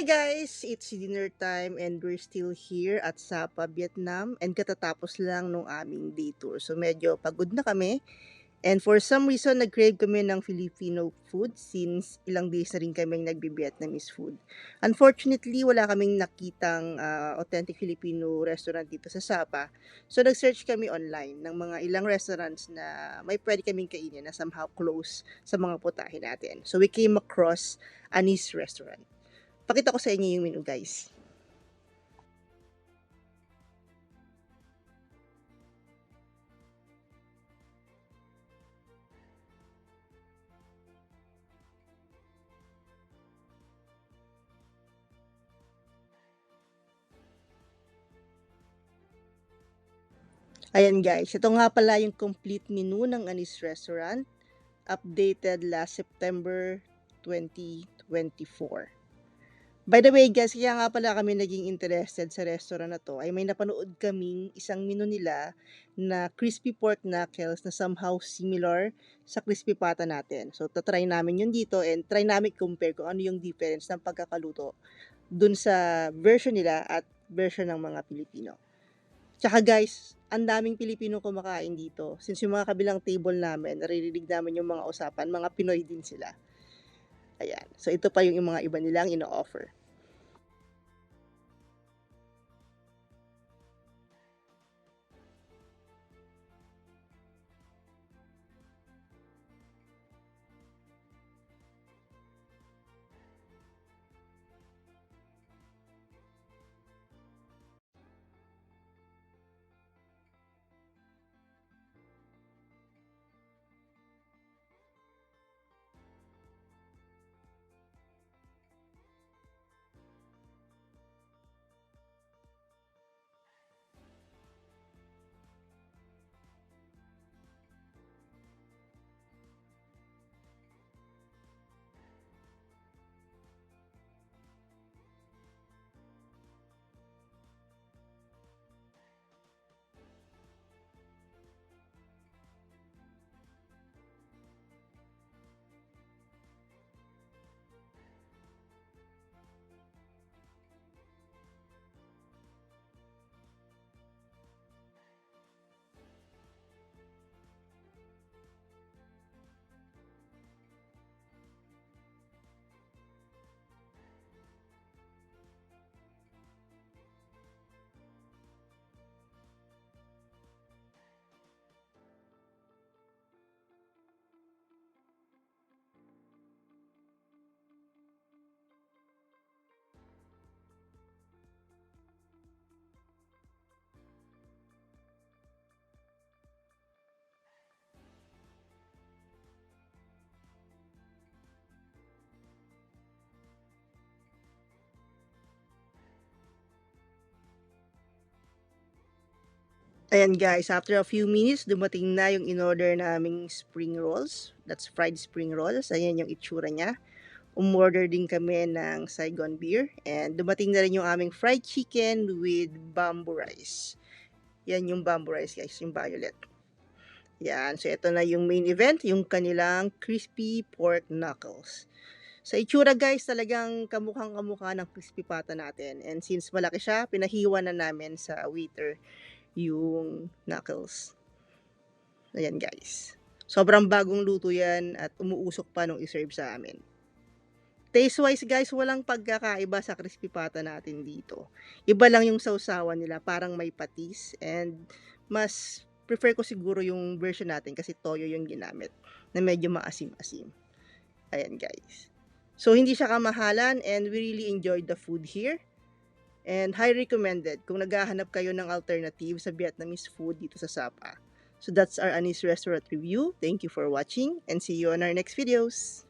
Hi guys! It's dinner time and we're still here at Sapa, Vietnam and katatapos lang nung aming day tour. So medyo pagod na kami and for some reason nag-crave kami ng Filipino food since ilang days na rin kaming nagbi-Vietnamese food. Unfortunately, wala kaming nakitang uh, authentic Filipino restaurant dito sa Sapa. So nag-search kami online ng mga ilang restaurants na may pwede kaming kainin na somehow close sa mga putahe natin. So we came across Anis Restaurant. Pakita ko sa inyo yung menu guys. Ayan guys, ito nga pala yung complete menu ng Anis Restaurant updated last September 2024. By the way guys, kaya nga pala kami naging interested sa restaurant na to ay may napanood kaming isang menu nila na crispy pork knuckles na somehow similar sa crispy pata natin. So tatry namin yun dito and try namin compare kung ano yung difference ng pagkakaluto dun sa version nila at version ng mga Pilipino. Tsaka guys, ang daming Pilipino kumakain dito. Since yung mga kabilang table namin, naririnig namin yung mga usapan, mga Pinoy din sila. Ayan. So, ito pa yung mga iba nilang ino-offer. Ayan guys, after a few minutes, dumating na yung in-order naming spring rolls. That's fried spring rolls. Ayan yung itsura niya. Umorder din kami ng Saigon beer. And dumating na rin yung aming fried chicken with bamboo rice. Yan yung bamboo rice guys, yung violet. Yan, so ito na yung main event, yung kanilang crispy pork knuckles. Sa itsura guys, talagang kamukhang kamukha ng crispy pata natin. And since malaki siya, pinahiwa na namin sa waiter yung knuckles. Ayan guys. Sobrang bagong luto yan at umuusok pa nung iserve sa amin. Taste-wise guys, walang pagkakaiba sa crispy pata natin dito. Iba lang yung sausawan nila, parang may patis and mas prefer ko siguro yung version natin kasi toyo yung ginamit na medyo maasim-asim. Ayan guys. So hindi siya kamahalan and we really enjoyed the food here. And high recommended kung naghahanap kayo ng alternative sa Vietnamese food dito sa Sapa. So that's our Anis Restaurant review. Thank you for watching and see you on our next videos.